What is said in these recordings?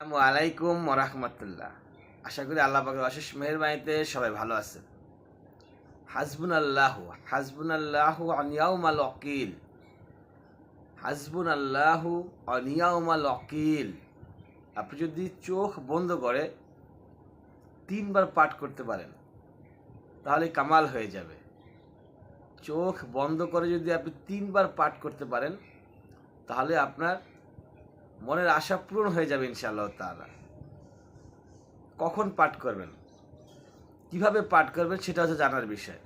আলাইকুম ওরহমতুল্লাহ আশা করি আল্লাহ পাকের অশেষ মেহরবানিতে সবাই ভালো আছেন। হাসবুন আল্লাহ হাসবুন আল্লাহ অনিয়াউমাল অকিল হাসবুন আল্লাহ অনিয়াউমাল অকিল আপনি যদি চোখ বন্ধ করে তিনবার পাঠ করতে পারেন, তাহলে কামাল হয়ে যাবে। চোখ বন্ধ করে যদি আপনি তিনবার পাঠ করতে পারেন, তাহলে আপনার মনের আশা পূরণ হয়ে যাবে ইনশাআল্লাহ তারা কখন পাঠ করবেন? কীভাবে পাঠ করবেন সেটা হচ্ছে জানার বিষয়।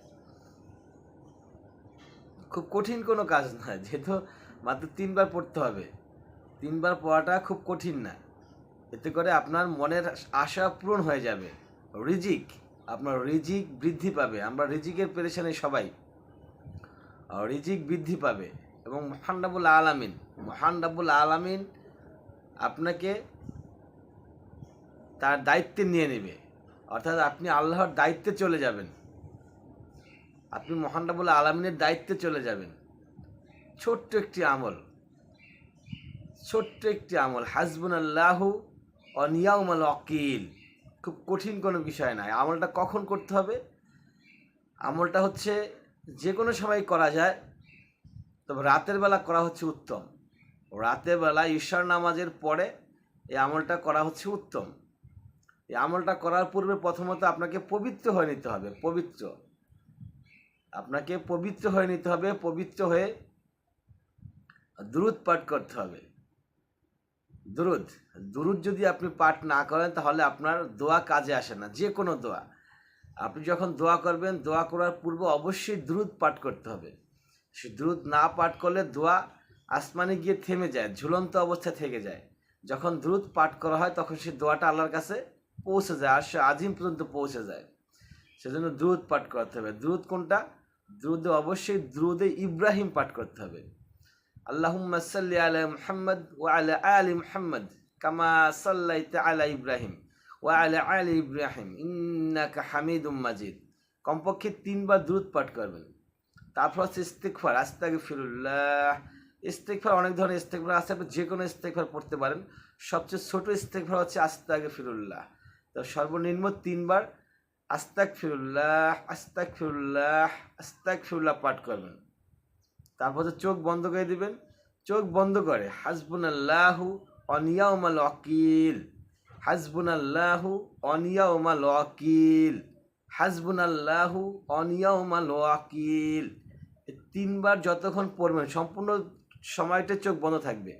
খুব কঠিন কোনো কাজ নয় যেহেতু মাত্র তিনবার পড়তে হবে। তিনবার পড়াটা খুব কঠিন না। এতে করে আপনার মনের আশা পূরণ হয়ে যাবে। রিজিক, আপনার রিজিক বৃদ্ধি পাবে। আমরা রিজিকের পেরেশানে সবাই। রিজিক বৃদ্ধি পাবে। এবং মহান রাবুল আলামিন, মহান রাবুল আলামিন আপনাকে তার দায়িত্বে নিয়ে নেবে। অর্থাৎ আপনি আল্লাহর দায়িত্বে চলে যাবেন। আপনি মহান রাবুল আলমিনের দায়িত্বে চলে যাবেন। ছোট্ট একটি আমল। ছোট্ট একটি আমল। হাসবুন আল্লাহু অনিয়াউমাল অকিল খুব কঠিন কোনো বিষয় নয়। আমলটা কখন করতে হবে? আমলটা হচ্ছে যে কোনো সময় করা যায়, তবে রাতের বেলা করা হচ্ছে উত্তম। রাতের বেলা ঈশ্বর নামাজের পরে এই আমলটা করা হচ্ছে উত্তম। এই আমলটা করার পূর্বে প্রথমত আপনাকে পবিত্র হয়ে নিতে হবে, পবিত্র। আপনাকে পবিত্র হয়ে নিতে হবে, পবিত্র হয়ে দ্রুত পাঠ করতে হবে। দুরুদ দুরুদ যদি আপনি পাঠ না করেন তাহলে আপনার দোয়া কাজে আসে না, যে কোনো দোয়া। আপনি যখন দোয়া করবেন, দোয়া করার পূর্বে অবশ্যই দ্রুত পাঠ করতে হবে। সে দ্রুত না পাঠ করলে দোয়া আসমানে গিয়ে থেমে যায়, ঝুলন্ত অবস্থায় থেকে যায়। যখন দ্রুত পাঠ করা হয়, তখন সে দোয়াটা আল্লাহর কাছে পৌঁছে যায় আর সে আজিম পর্যন্ত পৌঁছে যায়। সেজন্য দ্রুত পাঠ করতে হবে। দ্রুত কোনটা? দ্রুদে অবশ্যই দ্রুদে ইব্রাহিম পাঠ করতে হবে। আল্লাহুম্মা সাল্লি আলা মুহাম্মদ ওয়া আলা আলি মুহাম্মদ কামা সাল্লাইতা আলা ইব্রাহিম ওয়া আলা আলি ইব্রাহিম। ইন্নাকা হামিদুম মাজিদ। কমপক্ষে তিনবার দ্রুত পাঠ করবেন। তারপর হচ্ছে ইস্তেকফার আস্তাগে ফিরুল্লাহ ইস্তেকফার, অনেক ধরনের ইস্তেকফার আছে, আপনি যে কোনো ইস্তেকফার পড়তে পারেন। সবচেয়ে ছোট ইস্তেকফার হচ্ছে আস্তাগে ফিরুল্লাহ তো সর্বনিম্ন তিনবার আস্তাক ফিরুল্লাহ আস্তাক ফিরুল্লাহ আস্তাক ফিরুল্লাহ পাঠ করবেন। তারপর হচ্ছে চোখ বন্ধ করে দিবেন। চোখ বন্ধ করে হাসবুন আল্লাহু অনিয়াউমাল অকিল আল্লাহু অনিয়াউমাল অকিল অনিয়াউমাল ওয়াকিল। এই তিনবার যতক্ষণ পড়বেন, সম্পূর্ণ সময়টা চোখ বন্ধ থাকবে।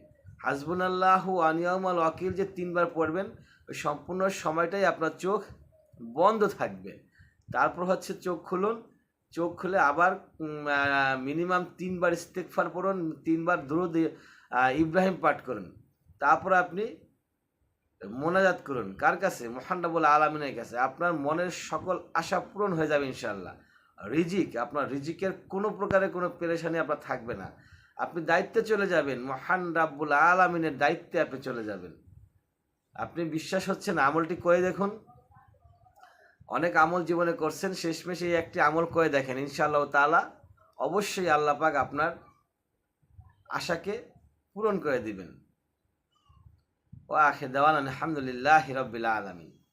হাসবুন আল্লাহু অনিয়াউমাল ওয়াকিল যে তিনবার পড়বেন, ওই সম্পূর্ণ সময়টাই আপনার চোখ বন্ধ থাকবে। তারপর হচ্ছে চোখ খুলুন, চোখ খুলে আবার মিনিমাম তিনবার ইস্তেকফার পড়ুন, তিনবার দ্রুদ ইব্রাহিম পাঠ করুন। তারপর আপনি মোনাজাত করুন। কার কাছে? মোহান্ডাবুল আলমিনের কাছে। আপনার মনের সকল আশা পূরণ হয়ে যাবে ইনশাল্লাহ রিজিক, আপনার রিজিকের কোনো প্রকারের কোনো পেরেশানি আপনার থাকবে না। আপনি দায়িত্বে চলে যাবেন। মহান রাব্বুল আলমিনের দায়িত্বে আপনি চলে যাবেন। আপনি বিশ্বাস হচ্ছে না, আমলটি করে দেখুন। অনেক আমল জীবনে করছেন, শেষমেশ এই একটি আমল করে দেখেন, ইনশাআল্লাহ তালা অবশ্যই আল্লাহ পাক আপনার আশাকে পূরণ করে দিবেন। ও আখে দেওয়ান আলহামদুলিল্লাহ রবিল আলমিন।